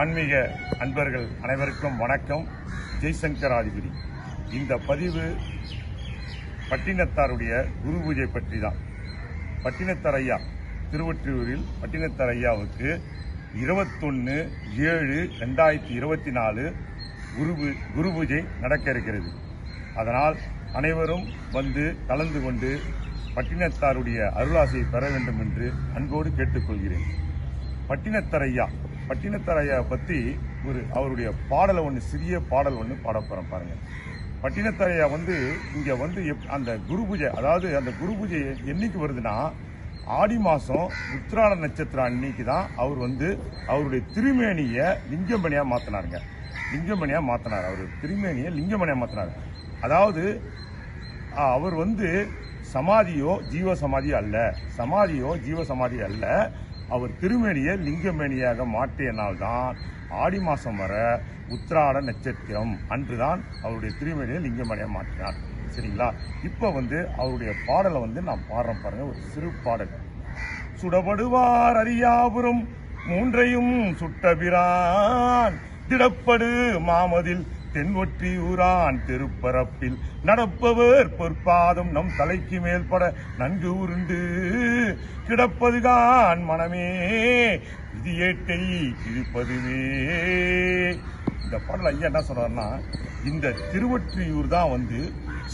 ஆன்மீக அன்பர்கள் அனைவருக்கும் வணக்கம். ஜெய்சங்கர் ஆதிபதி இந்த பதிவு பட்டினத்தாருடைய குரு பூஜை பற்றி தான் பட்டினத்தார் ஐயா திருவொற்றியூரில் பட்டினத்தார் ஐயாவுக்கு இருபத்தொன்று ஏழு ரெண்டாயிரத்தி இருபத்தி நாலு குரு குரு பூஜை நடக்க இருக்கிறது. அதனால் அனைவரும் வந்து கலந்து கொண்டு பட்டினத்தாருடைய அருளாசையை பெற வேண்டும் என்று அன்போடு கேட்டுக்கொள்கிறேன். பட்டினத்தரையா பட்டினத்தர் ஐயா பற்றி ஒரு அவருடைய பாடலை ஒன்று சிறிய பாடல் ஒன்று பாட போகிறோம் பாருங்க. பட்டினத்தர் ஐயா வந்து இங்கே வந்து எப்- அந்த குரு பூஜை அதாவது அந்த குரு பூஜை என்னைக்கு வருதுன்னா ஆடி மாதம் உத்திராட நட்சத்திரம் அன்னைக்கு தான் அவர் வந்து அவருடைய திருமேனியை லிங்கமணியாக மாற்றினாருங்க லிங்கமணியாக மாற்றினார் அவர் திருமேனியை லிங்கமணியாக மாற்றினார் அதாவது அவர் வந்து சமாதியோ ஜீவ சமாதி அல்ல. சமாதியோ ஜீவ சமாதி அல்ல. அவர் திருமேனியை லிங்கமேனியாக மாற்றிய நாள்தான் ஆடி மாதம் வர உத்திராட நட்சத்திரம் அன்றுதான் அவருடைய திருமேனியை லிங்கமேனியாக மாற்றினார். சரிங்களா? இப்போ வந்து அவருடைய பாடலை வந்து நான் பாடுறேன் பாருங்க. ஒரு சிறு பாடல். சுடப்படுவார் அரியாபுரம் மூன்றையும் சுட்டபிரான் திடப்படு மாமதில் தென்வொற்றி ஊரான் திருப்பரப்பில் நடப்பவர் பொற்பாதம் நம் தலைக்கு மேல்பட நன்கு உருண்டு கிடப்பதுகான் மனமே. விதியேட்டை கிழிப்பதுவே. இந்த பாடல் ஐயா என்ன சொல்றாருன்னா இந்த திருவொற்றியூர் தான் வந்து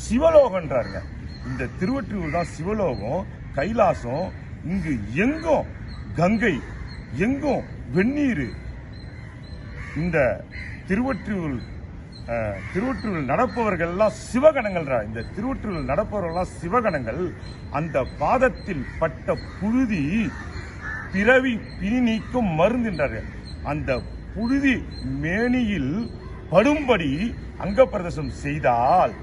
சிவலோகன்றாருங்க. இந்த திருவொற்றியூர் தான் சிவலோகம் கைலாசம் இங்கு எங்கும் கங்கை எங்கும் வெந்நீர். இந்த திருவொற்றியூர் திருவொற்றியூரில் நடப்பவர்கள் எல்லாம் சிவகணங்கள்ரா. இந்த திருவொற்றியூரில் நடப்பவர்கள்லாம் சிவகணங்கள் அந்த பாதத்தில் பட்ட புழுதி பிறவி பிணி நீக்கும் மருந்துன்றார்கள். அந்த புழுதி மேனியில் படும்படி அங்கப்பிரதேசம் செய்தால்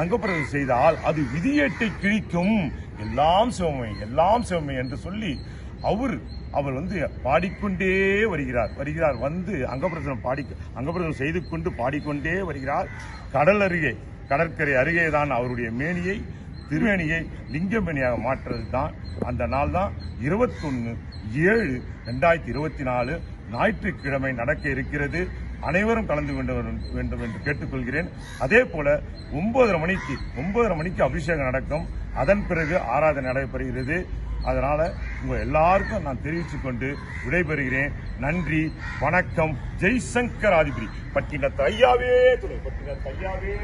அங்கப்பிரதேசம் செய்தால் அது விதியேட்டை கிழிக்கும். எல்லாம் சிவமை எல்லாம் சிவமை என்று சொல்லி அவர் அவர் வந்து பாடிக்கொண்டே வருகிறார். வருகிறார் வந்து அங்கப்பிரதேசம் பாடி அங்கப்பிரதேசம் செய்து கொண்டு பாடிக்கொண்டே வருகிறார். கடல் அருகே கடற்கரை அருகே தான் அவருடைய மேனியை திருவேணியை லிங்கமேனியாக மாற்றுறது தான் அந்த நாள் தான் இருபத்தொன்னு ஏழு ரெண்டாயிரத்தி இருபத்தி நாலு ஞாயிற்றுக்கிழமை நடக்க இருக்கிறது. அனைவரும் கலந்து கொண்டு வேண்டும் என்று கேட்டுக்கொள்கிறேன். அதே போல ஒன்பதரை மணிக்கு ஒன்பதரை மணிக்கு அபிஷேகம் நடக்கும். அதன் பிறகு ஆராதனை நடைபெறுகிறது. அதனால் உங்கள் எல்லாருக்கும் நான் தெரிவித்து கொண்டு விடைபெறுகிறேன். நன்றி வணக்கம். ஜெய்சங்கர் ஆதிபதி. பட்டின ஐயாவே துணை. பட்டின தையாவே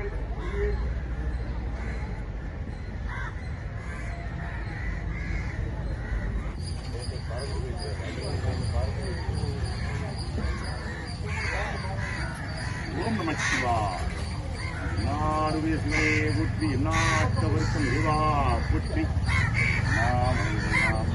ஓம் Not with me would be not the wisdom you are, would be. Nah.